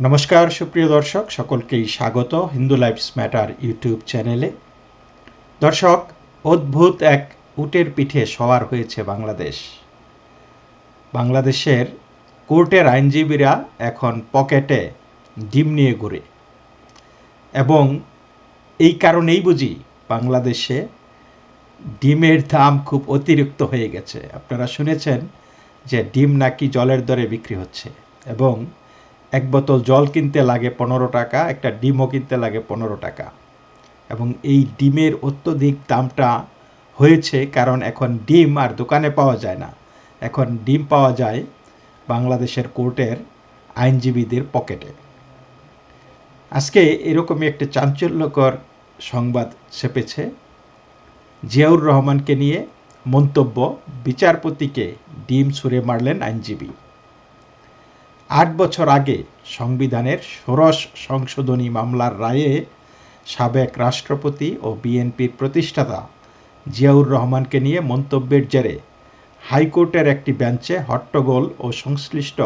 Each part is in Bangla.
নমস্কার, সুপ্রিয় দর্শক, সকলকেই স্বাগত হিন্দু লাইফস ম্যাটার ইউটিউব চ্যানেলে। দর্শক, অদ্ভুত এক উটের পিঠে সওয়ার হয়েছে বাংলাদেশ। বাংলাদেশের কোর্টের আইনজীবীরা এখন পকেটে ডিম নিয়ে ঘুরে। এবং এই কারণেই বুঝি বাংলাদেশে ডিমের দাম খুব অতিরিক্ত হয়ে গেছে। আপনারা শুনেছেন যে ডিম নাকি জলের দরে বিক্রি হচ্ছে। এবং এক বোতল জল কিনতে লাগে পনেরো টাকা, একটা ডিমও কিনতে লাগে পনেরো টাকা। এবং এই ডিমের অত্যধিক দামটা হয়েছে কারণ এখন ডিম আর দোকানে পাওয়া যায় না। এখন ডিম পাওয়া যায় বাংলাদেশের কোর্টের আইনজীবীদের পকেটে। আজকে এরকমই একটা চাঞ্চল্যকর সংবাদ ছেপেছে। জিয়াউর রহমানকে নিয়ে মন্তব্য বিচারপতিকে ডিম ছুঁড়ে মারলেন আইনজীবী। আট বছর আগে সংবিধানের ষোড়শ সংশোধনী মামলার রায়ে সাবেক রাষ্ট্রপতি ও বিএনপির প্রতিষ্ঠাতা জিয়াউর রহমানকে নিয়ে মন্তব্যের জেরে হাইকোর্টের একটি বেঞ্চে হট্টগোল ও সংশ্লিষ্ট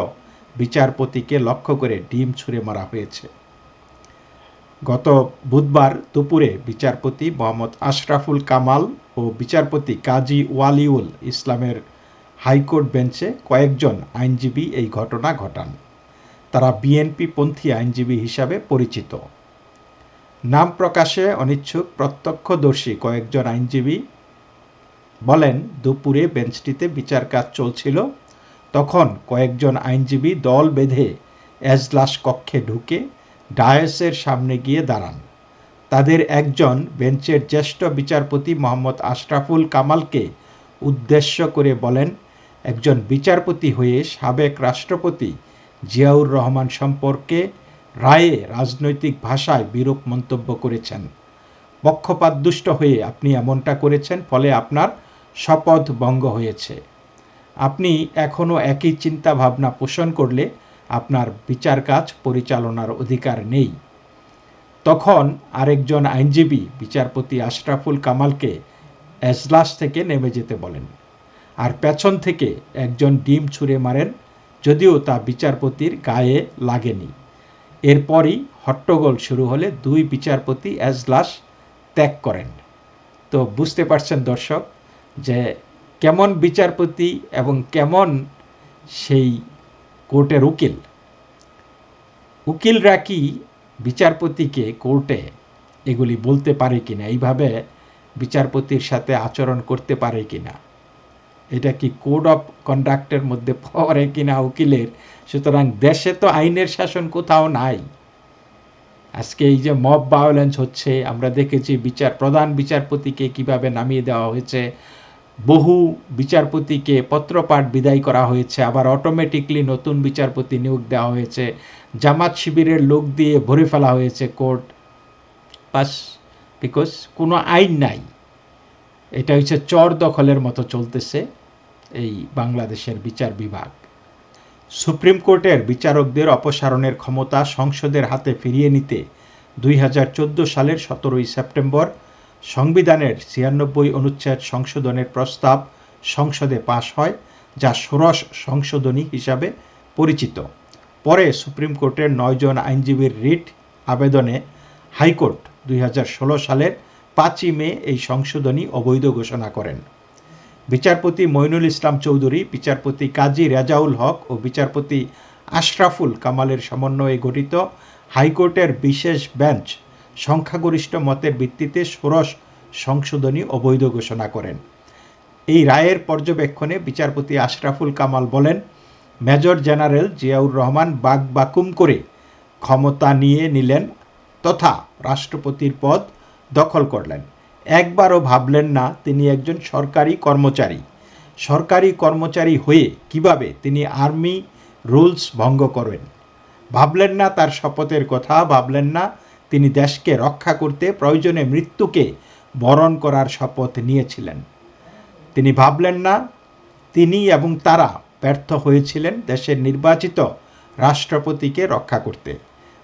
বিচারপতিকে লক্ষ্য করে ডিম ছুঁড়ে মারা হয়েছে। গত বুধবার দুপুরে বিচারপতি মোহাম্মদ আশরাফুল কামাল ও বিচারপতি কাজী ওয়ালিউল ইসলামের হাইকোর্ট বেঞ্চে কয়েকজন আইনজীবী এই ঘটনা ঘটান। তারা বিএনপি পন্থী আইনজীবী হিসাবে পরিচিত। নাম প্রকাশে অনিচ্ছুক প্রত্যক্ষদর্শী কয়েকজন আইনজীবী বলেন, দুপুরে বেঞ্চটিতে বিচার কাজ চলছিল। তখন কয়েকজন আইনজীবী দল বেঁধে এজলাস কক্ষে ঢুকে ডায়েসের সামনে গিয়ে দাঁড়ান। তাদের একজন বেঞ্চের জ্যেষ্ঠ বিচারপতি মোহাম্মদ আশরাফুল কামালকে উদ্দেশ্য করে বলেন একজন বিচারপতি হয়ে সাবেক রাষ্ট্রপতি জিয়াউর রহমান সম্পর্কে রায়ে রাজনৈতিক ভাষায় বিরূপ মন্তব্য করেছেন। পক্ষপাতদুষ্ট হয়ে আপনি এমনটা করেছেন, ফলে আপনার শপথ ভঙ্গ হয়েছে। আপনি এখনও একই চিন্তা ভাবনা পোষণ করলে আপনার বিচার কাজ পরিচালনার অধিকার নেই। তখন আরেকজন আইনজীবী বিচারপতি আশরাফুল কামালকে এজলাস থেকে নেমে যেতে বলেন। আর পেছন থেকে একজন ডিম ছুঁড়ে মারেন, যদিও তা বিচারপতির গায়ে লাগেনি। এরপরই হট্টগোল শুরু হলে দুই বিচারপতি এজলাস ত্যাগ করেন। তো বুঝতে পারছেন দর্শক যে কেমন বিচারপতি এবং কেমন সেই কোর্টের উকিল। উকিলরা কি বিচারপতিকে কোর্টে এগুলি বলতে পারে কিনা, এইভাবে বিচারপতির সাথে আচরণ করতে পারে কিনা? এটা কি কোড অফ কন্ডাক্টের মধ্যে পড়ে কিনা উকিলের? সুতরাং দেশে তো আইনের শাসন কোথাও নাই। আজকে এই যে মব ভায়োলেন্স হচ্ছে, আমরা দেখেছি বিচার, প্রধান বিচারপতিকে কীভাবে নামিয়ে দেওয়া হয়েছে। বহু বিচারপতিকে পত্রপাঠ বিদায় করা হয়েছে, আবার অটোমেটিকলি নতুন বিচারপতি নিয়োগ দেওয়া হয়েছে। জামাত শিবিরের লোক দিয়ে ভরে ফেলা হয়েছে কোর্ট পাস বিকজ কোনো আইন নাই। এটা হচ্ছে চর দখলের মতো চলতেছে। এই বাংলাদেশের বিচার বিভাগ। সুপ্রিম কোর্টের বিচারকদের অপসারণের ক্ষমতা সংসদের হাতে ফিরিয়ে নিতে দুই হাজার চোদ্দ সালের সতেরোই সেপ্টেম্বর সংবিধানের ছিয়ানব্বই অনুচ্ছেদ সংশোধনের প্রস্তাব সংসদে পাশ হয়, যা ষোড়শ সংশোধনী হিসাবে পরিচিত। পরে সুপ্রিম কোর্টের নয়জন আইনজীবীর রিট আবেদনে হাইকোর্ট দুই হাজার ষোলো সালের পাঁচই মে এই সংশোধনী অবৈধ ঘোষণা করেন। বিচারপতি মইনুল ইসলাম চৌধুরী, বিচারপতি কাজী রেজাউল হক ও বিচারপতি আশরাফুল কামালের সমন্বয়ে গঠিত হাইকোর্টের বিশেষ বেঞ্চ সংখ্যাগরিষ্ঠ মতের ভিত্তিতে ষোড়শ সংশোধনী অবৈধ ঘোষণা করেন। এই রায়ের পর্যবেক্ষণে বিচারপতি আশরাফুল কামাল বলেন, মেজর জেনারেল জিয়াউর রহমান বাগ বাকুম করে ক্ষমতা নিয়ে নিলেন তথা রাষ্ট্রপতির পদ দখল করলেন। একবারও ভাবলেন না তিনি একজন সরকারি কর্মচারী। সরকারি কর্মচারী হয়ে কীভাবে তিনি আর্মি রুলস ভঙ্গ করবেন? ভাবলেন না তার শপথের কথা, ভাবলেন না তিনি দেশকে রক্ষা করতে প্রয়োজনে মৃত্যুকে বরণ করার শপথ নিয়েছিলেন। তিনি ভাবলেন না তিনি এবং তারা ব্যর্থ হয়েছিলেন দেশের নির্বাচিত রাষ্ট্রপতিকে রক্ষা করতে।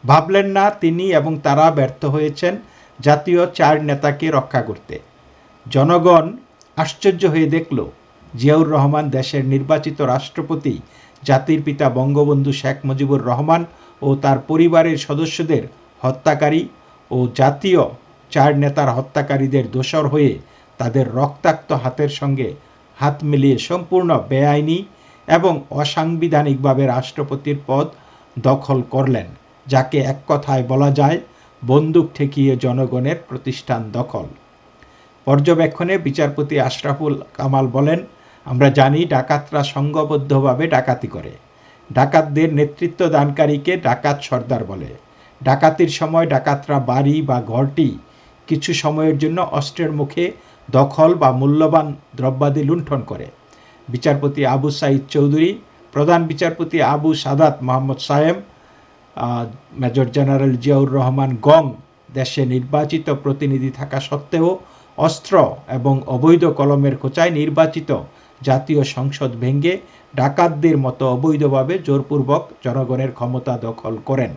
ভাবলেন না তিনি এবং তারা ব্যর্থ হয়েছেন জাতীয় চার নেতাকে রক্ষা করতে। জনগণ আশ্চর্য হয়ে দেখল, জিয়াউর রহমান দেশের নির্বাচিত রাষ্ট্রপতি, জাতির পিতা বঙ্গবন্ধু শেখ মুজিবুর রহমান ও তার পরিবারের সদস্যদের হত্যাকারী ও জাতীয় চার নেতার হত্যাকারীদের দোষর হয়ে তাদের রক্তাক্ত হাতের সঙ্গে হাত মিলিয়ে সম্পূর্ণ বেআইনি এবং অসাংবিধানিকভাবে রাষ্ট্রপতির পদ দখল করলেন, যাকে এক কথায় বলা যায় বন্দুক ঠেকিয়ে জনগণের প্রতিষ্ঠান দখল। পর্যবেক্ষণে বিচারপতি আশরাফুল কামাল বলেন, আমরা জানি ডাকাতরা সংঘবদ্ধভাবে ডাকাতি করে। ডাকাতদের নেতৃত্ব দানকারীকে ডাকাত সর্দার বলে। ডাকাতির সময় ডাকাতরা বাড়ি বা ঘরটি কিছু সময়ের জন্য অস্ত্রের মুখে দখল বা মূল্যবান দ্রব্যাদি লুণ্ঠন করে। বিচারপতি আবু সাইদ চৌধুরী, প্রধান বিচারপতি আবু সাদাত মোহাম্মদ সায়েম মেজর জেনারেল জিয়াউর রহমান গং দেশে নির্বাচিত প্রতিনিধি থাকা সত্ত্বেও অস্ত্র এবং অবৈধ কলমের খোঁচায় নির্বাচিত জাতীয় সংসদ ভেঙে ডাকাতদের মতো অবৈধভাবে জোরপূর্বক জনগণের ক্ষমতা দখল করেন।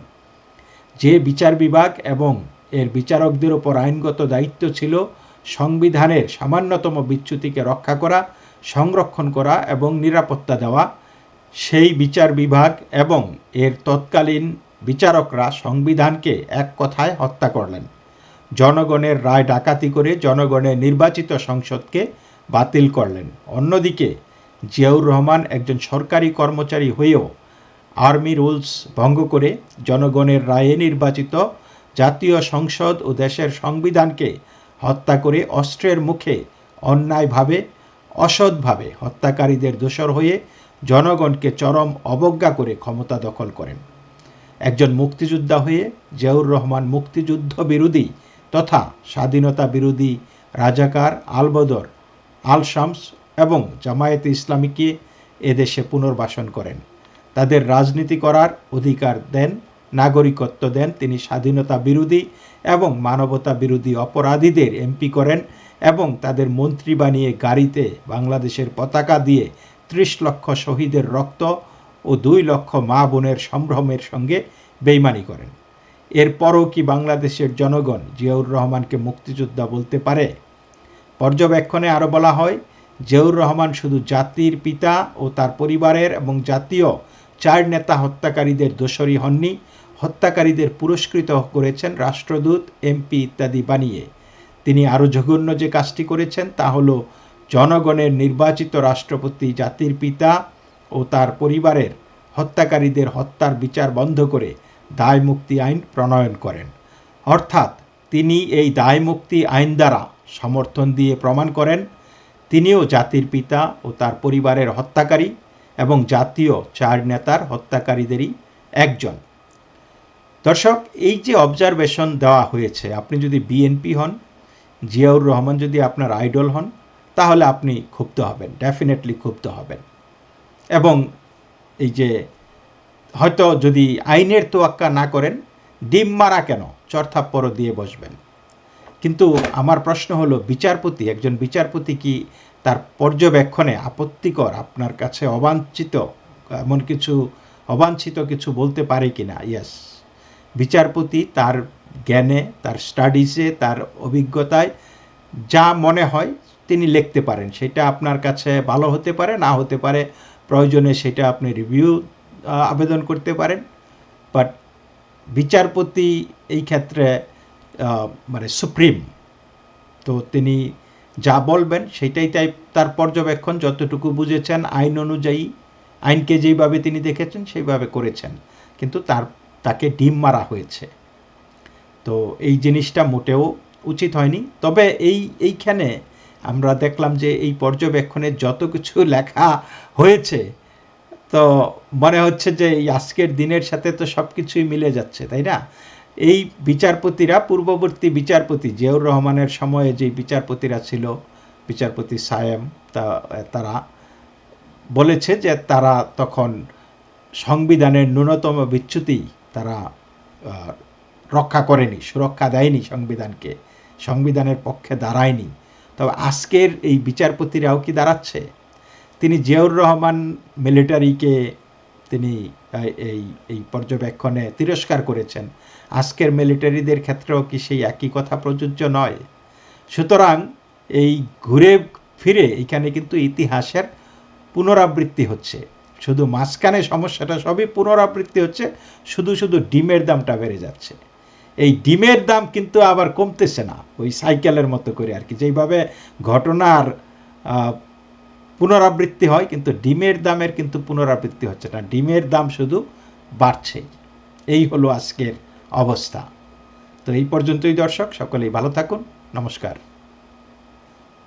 যে বিচার বিভাগ এবং এর বিচারকদের ওপর আইনগত দায়িত্ব ছিল সংবিধানের সামান্যতম বিচ্যুতিকে রক্ষা করা, সংরক্ষণ করা এবং নিরাপত্তা দেওয়া, সেই বিচার বিভাগ এবং এর তৎকালীন বিচারকরা সংবিধানকে এক কথায় হত্যা করলেন। জনগণের রায় ডাকাতি করে জনগণের নির্বাচিত সংসদকে বাতিল করলেন। অন্যদিকে, জিয়াউর রহমান একজন সরকারি কর্মচারী হয়েও আর্মি রুলস ভঙ্গ করে জনগণের রায়ে নির্বাচিত জাতীয় সংসদ ও দেশের সংবিধানকে হত্যা করে অস্ত্রের মুখে অন্যায়ভাবে, অসৎভাবে হত্যাকারীদের দোষর হয়ে জনগণকে চরম অবজ্ঞা করে ক্ষমতা দখল করেন। একজন মুক্তিযোদ্ধা হয়ে জিয়াউর রহমান মুক্তিযুদ্ধ বিরোধী তথা স্বাধীনতা বিরোধী রাজাকার আলবদর আল শামস এবং জামায়াতে ইসলামীকে এদেশে পুনর্বাসন করেন। তাদের রাজনীতি করার অধিকার দেন, নাগরিকত্ব দেন, তিনি স্বাধীনতা বিরোধী এবং মানবতা বিরোধী অপরাধীদের এমপি করেন এবং তাদের মন্ত্রী বানিয়ে গাড়িতে বাংলাদেশের পতাকা দিয়ে ত্রিশ লক্ষ শহীদের রক্ত ও দুই লক্ষ মা বোনের সম্ভ্রমের সঙ্গে বেইমানি করেন। এরপরও কি বাংলাদেশের জনগণ জিয়াউর রহমানকে মুক্তিযোদ্ধা বলতে পারে? পর্যবেক্ষণে আরও বলা হয়, জিয়াউর রহমান শুধু জাতির পিতা ও তার পরিবারের এবং জাতীয় চার নেতা হত্যাকারীদের দোষরী হননি, হত্যাকারীদের পুরস্কৃত করেছেন রাষ্ট্রদূত, এমপি ইত্যাদি বানিয়ে। তিনি আরও জঘন্য যে কাজটি করেছেন তা হলো, জনগণের নির্বাচিত রাষ্ট্রপতি জাতির পিতা ও তার পরিবারের হত্যাকারীদের হত্যার বিচার বন্ধ করে দায় মুক্তি আইন প্রণয়ন করেন। অর্থাৎ তিনি এই দায় মুক্তি আইন দ্বারা সমর্থন দিয়ে প্রমাণ করেন, তিনিও জাতির পিতা ও তার পরিবারের হত্যাকারী এবং জাতীয় চার নেতার হত্যাকারীদেরই একজন। দর্শক, এই যে অবজারভেশন দেওয়া হয়েছে, আপনি যদি বিএনপি হন, জিয়াউর রহমান যদি আপনার আইডল হন, তাহলে আপনি ক্ষুব্ধ হবেন ডেফিনেটলি ক্ষুব্ধ হবেন। এবং এই যে হয়তো যদি আইনের তোয়াক্কা না করেন, ডিম মারা কেন? চরথাপ্পরও দিয়ে বসবেন। কিন্তু আমার প্রশ্ন হলো, বিচারপতি, একজন বিচারপতি কি তার পর্যবেক্ষণে আপত্তিকর, আপনার কাছে অবাঞ্ছিত, এমন কিছু, অবাঞ্ছিত কিছু বলতে পারে কি না ইয়াস বিচারপতি তার জ্ঞানে, তার স্টাডিজে, তার অভিজ্ঞতায় যা মনে হয় তিনি লিখতে পারেন। সেটা আপনার কাছে ভালো হতে পারে, না হতে পারে প্রয়োজনে সেটা আপনি রিভিউ আবেদন করতে পারেন। বাট বিচারপতি এই ক্ষেত্রে মানে সুপ্রিম। তো তিনি যা বলবেন সেটাই তাই তার পর্যবেক্ষণ যতটুকু বুঝেছেন, আইন অনুযায়ী, আইনকে যেইভাবে তিনি দেখেছেন সেইভাবে করেছেন। কিন্তু তার, তাকে ডিম মারা হয়েছে। তো এই জিনিসটা মোটেও উচিত হয়নি। তবে এই, এইখানে আমরা দেখলাম যে এই পর্যবেক্ষণে যত কিছু লেখা হয়েছে, তো মনে হচ্ছে যে এই আজকের দিনের সাথে তো সব কিছুই মিলে যাচ্ছে, তাই না? এই বিচারপতিরা, পূর্ববর্তী বিচারপতি জিয়াউর রহমানের সময়ে যে বিচারপতিরা ছিল, বিচারপতি সায়েম তা, তারা বলেছে যে তারা তখন সংবিধানের ন্যূনতম বিচ্যুতি তারা রক্ষা করেনি, সুরক্ষা দেয়নি সংবিধানকে, সংবিধানের পক্ষে দাঁড়ায়নি। তবে আজকের এই বিচারপতিরাও কি দাঁড়াচ্ছে? তিনি জিয়াউর রহমান মিলিটারিকে তিনি এই এই পর্যবেক্ষণে তিরস্কার করেছেন। আজকের মিলিটারিদের ক্ষেত্রেও কি সেই একই কথা প্রযোজ্য নয়? সুতরাং এই ঘুরে ফিরে এখানে কিন্তু ইতিহাসের পুনরাবৃত্তি হচ্ছে। শুধু মাঝখানে সমস্যাটা সবই পুনরাবৃত্তি হচ্ছে, শুধু শুধু ডিমের দামটা বেড়ে যাচ্ছে। এই ডিমের দাম কিন্তু আবার কমতেছে না, ওই সাইকেলের মতো করে আর কি। যেইভাবে ঘটনার পুনরাবৃত্তি হয়, কিন্তু ডিমের দামের কিন্তু পুনরাবৃত্তি হচ্ছে না। ডিমের দাম শুধু বাড়ছে। এই হলো আজকের অবস্থা। তো এই পর্যন্তই দর্শক, সকলেই ভালো থাকুন। নমস্কার।